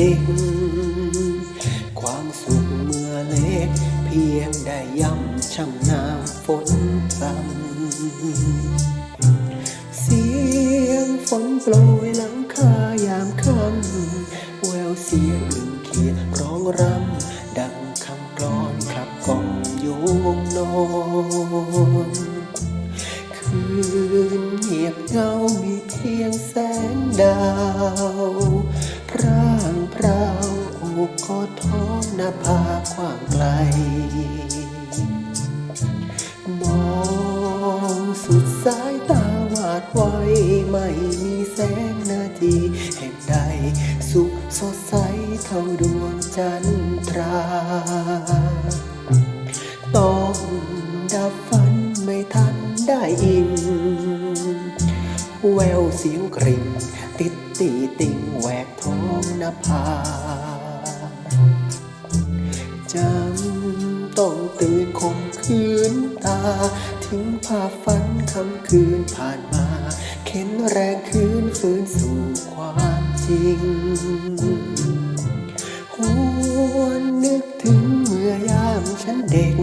ด็ก ความสุขเมื่อเล็ก เพียงได้ย่ำช่ำน้ำฝนพรำเสียงฝนโปรยหลังคายามค่ำแววเสียงอึ่งเขียดร้องรำ ดังคำกลอนขับกล่อมโยงนอนคืนเงียบเงามีเพียงแสงดาวางพราวอบกอดท้องหน้าผากว้างไกล มองสุดสายตาวาดไว้ไม่มีแสงนาทีแห่งใด สุขสดใสเท่าดวงจันทรา ต้องดับฝันไม่ทันได้อิงแววเสียงกริ่งติดตีติ่งแหวกท้อง นภาจำต้องตื่นคมคืนตา ทิ้งภาพฝันคำคืนผ่านมา เข็นแรงคืนฟื้นสู่ความจริงหวนนึกถึงเมื่อยามฉันเด็ก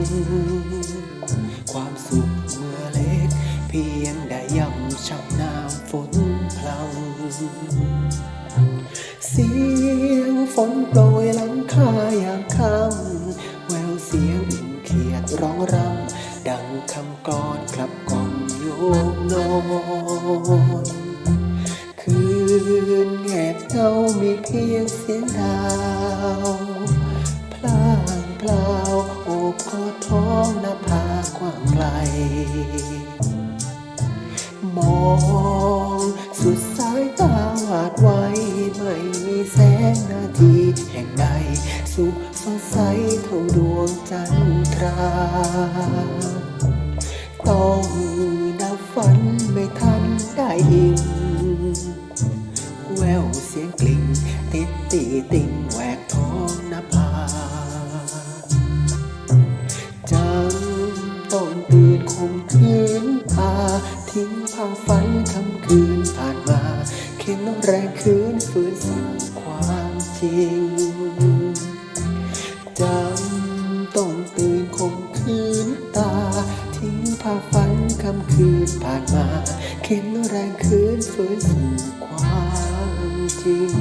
ความสุขเมื่อเล็ก เพียงได้ย่ำช่ำน้ำฝนพลัง นโปรยหลังคายามค่ำแววเสียงอึ่งเขียดร้องรำ ดังคำกลอนกลับกล่อมโยมนอนคืนแงบเงามีเพียงเสียงดาวพลางเปล่าโอบกอดท้องน้าผากว้างไกลมอง สุขสดใสเท่าดวงจันทราต้องดับฝันไม่ทันได้อิงแววเสียงกลิ่ง ติดตีติงแหวกท้องนภาจำต้องตื่นคมคืนตาทิ้งภาพฝันคำคืนผ่านมา เข็นแรงคืนฟื้นสู่ความจริง คืนผ่านมาเข็นแรงคืนฝืนสู่ความจริง